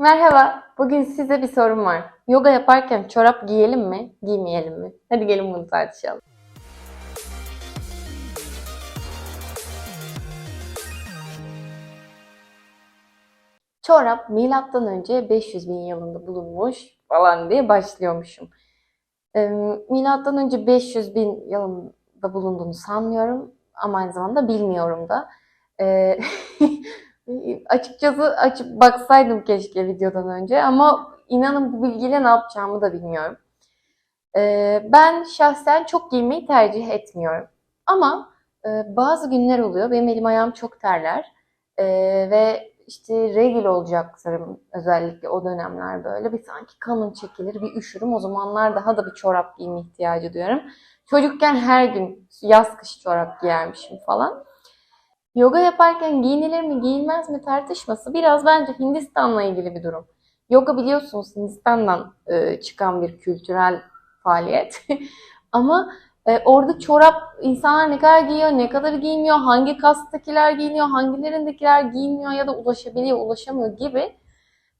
Merhaba, bugün size bir sorum var. Yoga yaparken çorap giyelim mi, giymeyelim mi? Hadi gelin bunu tartışalım. Çorap milattan önce 500 bin yılında bulunmuş falan diye başlıyormuşum. Ee, milattan önce 500 bin yılında bulunduğunu sanmıyorum ama aynı zamanda bilmiyorum da. Ee, açıkçası açıp baksaydım keşke videodan önce ama inanın bu bilgiyle ne yapacağımı da bilmiyorum. Ee, ben şahsen çok giymeyi tercih etmiyorum. Ama e, bazı günler oluyor. Benim elim ayağım çok terler. Ee, ve işte regl olacaksın özellikle o dönemler böyle. Bir sanki kanım çekilir, bir üşürüm. O zamanlar daha da bir çorap giyme ihtiyacı duyuyorum. Çocukken her gün yaz kış çorap giyermişim falan. Yoga yaparken giyinilir mi giyilmez mi tartışması biraz bence Hindistan'la ilgili bir durum. Yoga biliyorsunuz Hindistan'dan e, çıkan bir kültürel faaliyet. Ama e, orada çorap insanlar ne kadar giyiyor, ne kadar giymiyor, hangi kastakiler giyiniyor, hangilerindekiler giymiyor ya da ulaşabiliyor, ulaşamıyor gibi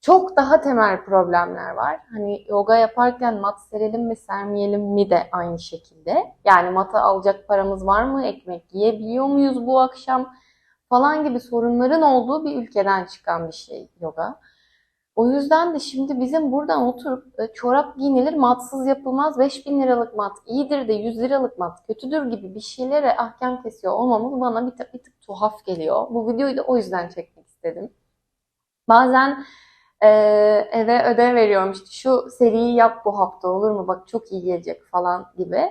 çok daha temel problemler var. Hani yoga yaparken mat serelim mi sermeyelim mi de aynı şekilde. Yani mata alacak paramız var mı? Ekmek yiyebiliyor muyuz bu akşam? Falan gibi sorunların olduğu bir ülkeden çıkan bir şey yoga. O yüzden de şimdi bizim buradan oturup e, çorap giyinilir, matsız yapılmaz, 5000 liralık mat iyidir de 100 liralık mat kötüdür gibi bir şeylere ahkam kesiyor olmamız bana bir tık, bir tık tuhaf geliyor. Bu videoyu da o yüzden çekmek istedim. Bazen e, eve ödev veriyorum işte şu seriyi yap bu hafta olur mu bak çok iyi gelecek falan gibi.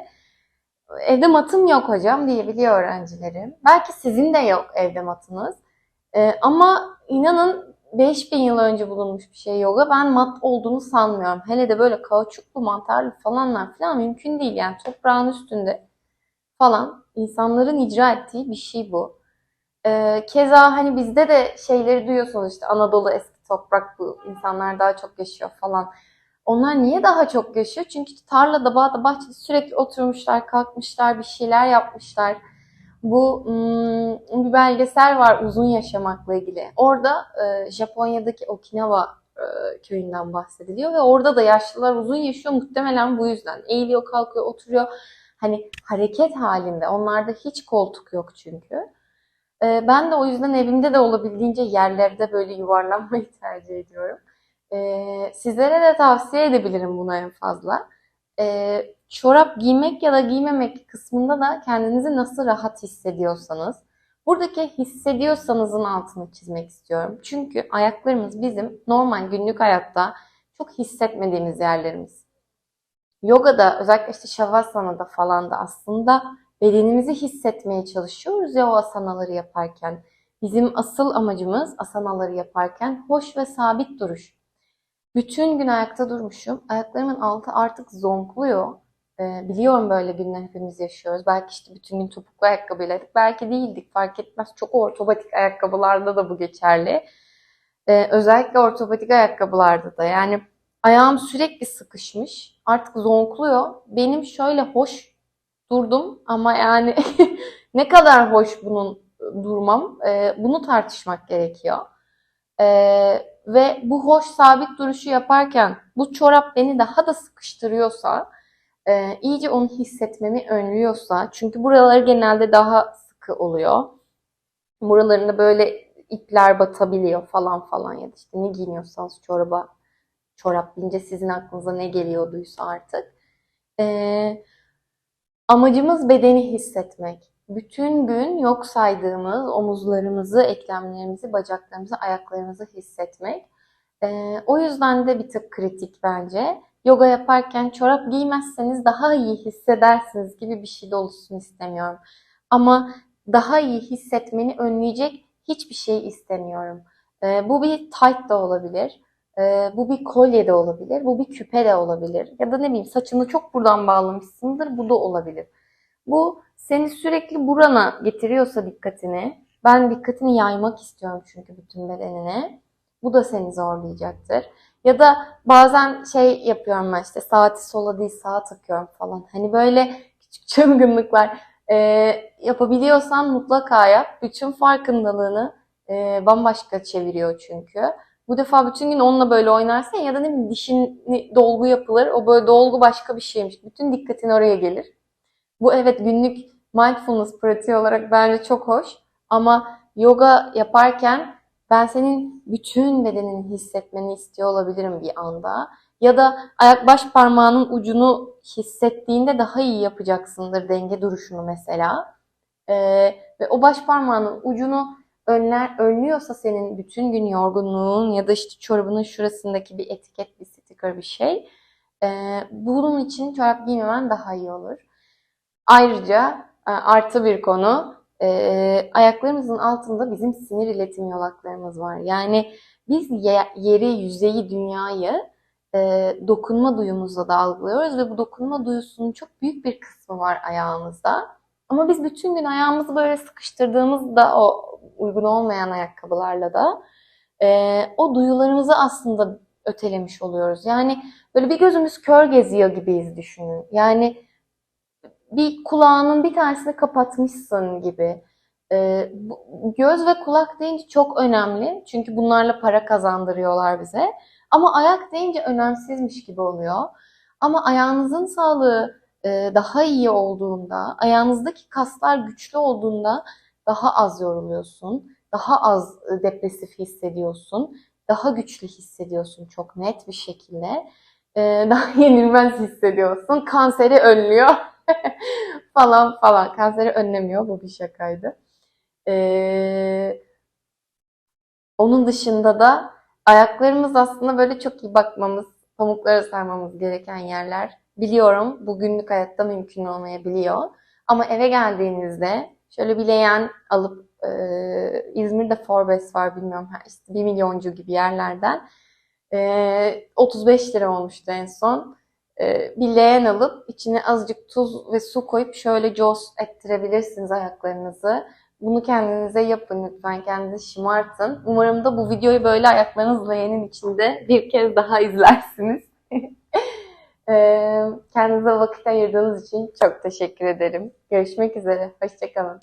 Evde matım yok hocam diyebiliyor öğrencilerim. Belki sizin de yok evde matınız. E, ama inanın 5000 yıl önce bulunmuş bir şey yoga. Ben mat olduğunu sanmıyorum. Hele de böyle kauçuklu, mantarlı falanlar falan mümkün değil. Yani toprağın üstünde falan insanların icra ettiği bir şey bu. Ee, keza hani bizde de şeyleri duyuyorsunuz işte Anadolu eski toprak bu insanlar daha çok yaşıyor falan. Onlar niye daha çok yaşıyor? Çünkü tarlada, bağda, bahçede sürekli oturmuşlar, kalkmışlar, bir şeyler yapmışlar. Bu hmm, bir belgesel var uzun yaşamakla ilgili. Orada e, Japonya'daki Okinawa e, köyünden bahsediliyor ve orada da yaşlılar uzun yaşıyor muhtemelen bu yüzden. Eğiliyor, kalkıyor, oturuyor. Hani hareket halinde. Onlarda hiç koltuk yok çünkü. E, ben de o yüzden evimde de olabildiğince yerlerde böyle yuvarlanmayı tercih ediyorum. E, sizlere de tavsiye edebilirim buna en fazla. E, çorap giymek ya da giymemek kısmında da kendinizi nasıl rahat hissediyorsanız, buradaki hissediyorsanızın altını çizmek istiyorum. Çünkü ayaklarımız bizim normal günlük hayatta çok hissetmediğimiz yerlerimiz. Yogada özellikle işte Shavasana falan da aslında bedenimizi hissetmeye çalışıyoruz ya o asanaları yaparken. Bizim asıl amacımız asanaları yaparken hoş ve sabit duruş. Bütün gün ayakta durmuşum. Ayaklarımın altı artık zonkluyor. Ee, biliyorum böyle günler hepimiz yaşıyoruz. Belki işte bütün gün topuklu ayakkabıylaydık. Belki değildik fark etmez. Çok ortopatik ayakkabılarda da bu geçerli. Ee, özellikle ortopatik ayakkabılarda da. Yani ayağım sürekli sıkışmış. Artık zonkluyor. Benim şöyle hoş durdum ama yani ne kadar hoş bunun durmam. Ee, bunu tartışmak gerekiyor. Ee, ve bu hoş sabit duruşu yaparken bu çorap beni daha da sıkıştırıyorsa, e, iyice onu hissetmemi önlüyorsa, çünkü buraları genelde daha sıkı oluyor. Buralarında böyle ipler batabiliyor falan falan ya da işte ne giyiniyorsanız çoraba, çorap deyince sizin aklınıza ne geliyorduysa artık. E, amacımız bedeni hissetmek bütün gün yok saydığımız omuzlarımızı, eklemlerimizi, bacaklarımızı, ayaklarımızı hissetmek. Ee, o yüzden de bir tık kritik bence. Yoga yaparken çorap giymezseniz daha iyi hissedersiniz gibi bir şey de olsun istemiyorum. Ama daha iyi hissetmeni önleyecek hiçbir şey istemiyorum. Ee, bu bir tight da olabilir. Ee, bu bir kolye de olabilir. Bu bir küpe de olabilir. Ya da ne bileyim saçını çok buradan bağlamışsındır. Bu da olabilir. Bu seni sürekli burana getiriyorsa dikkatini, ben dikkatini yaymak istiyorum çünkü bütün bedenine. Bu da seni zorlayacaktır. Ya da bazen şey yapıyorum ben işte saati sola değil sağa takıyorum falan. Hani böyle küçük çılgınlıklar e, yapabiliyorsan mutlaka yap. Bütün farkındalığını e, bambaşka çeviriyor çünkü. Bu defa bütün gün onunla böyle oynarsan ya da ne bileyim dişini dolgu yapılır. O böyle dolgu başka bir şeymiş. Bütün dikkatin oraya gelir. Bu evet günlük mindfulness pratiği olarak bence çok hoş. Ama yoga yaparken ben senin bütün bedenini hissetmeni istiyor olabilirim bir anda. Ya da ayak baş parmağının ucunu hissettiğinde daha iyi yapacaksındır denge duruşunu mesela. Ee, ve o baş parmağının ucunu önler, önlüyorsa senin bütün gün yorgunluğun ya da işte çorabının şurasındaki bir etiket, bir sticker bir şey. ee, bunun için çorap giymemen daha iyi olur. Ayrıca e, artı bir konu e, ayaklarımızın altında bizim sinir iletim yolaklarımız var. Yani biz ye- yeri, yüzeyi, dünyayı e, dokunma duyumuzla da algılıyoruz ve bu dokunma duyusunun çok büyük bir kısmı var ayağımızda. Ama biz bütün gün ayağımızı böyle sıkıştırdığımızda o uygun olmayan ayakkabılarla da e, o duyularımızı aslında ötelemiş oluyoruz. Yani böyle bir gözümüz kör geziyor gibiyiz düşünün. Yani bir kulağının bir tanesini kapatmışsın gibi. Ee, bu- göz ve kulak deyince çok önemli. Çünkü bunlarla para kazandırıyorlar bize. Ama ayak deyince önemsizmiş gibi oluyor. Ama ayağınızın sağlığı e, daha iyi olduğunda, ayağınızdaki kaslar güçlü olduğunda daha az yoruluyorsun. Daha az e, depresif hissediyorsun. Daha güçlü hissediyorsun çok net bir şekilde. Ee, daha yenilmez hissediyorsun. Kanseri önlüyor. falan falan. Kanseri önlemiyor. Bu bir şakaydı. Ee, onun dışında da ayaklarımız aslında böyle çok iyi bakmamız, pamuklara sarmamız gereken yerler. Biliyorum bu günlük hayatta mümkün olmayabiliyor. Ama eve geldiğinizde şöyle bir leğen alıp e, İzmir'de Forbes var bilmiyorum işte 1 milyoncu gibi yerlerden e, 35 lira olmuştu en son e, bir leğen alıp içine azıcık tuz ve su koyup şöyle cos ettirebilirsiniz ayaklarınızı. Bunu kendinize yapın lütfen. Kendinizi şımartın. Umarım da bu videoyu böyle ayaklarınız leğenin içinde bir kez daha izlersiniz. Ee, Kendinize vakit ayırdığınız için çok teşekkür ederim. Görüşmek üzere. Hoşçakalın.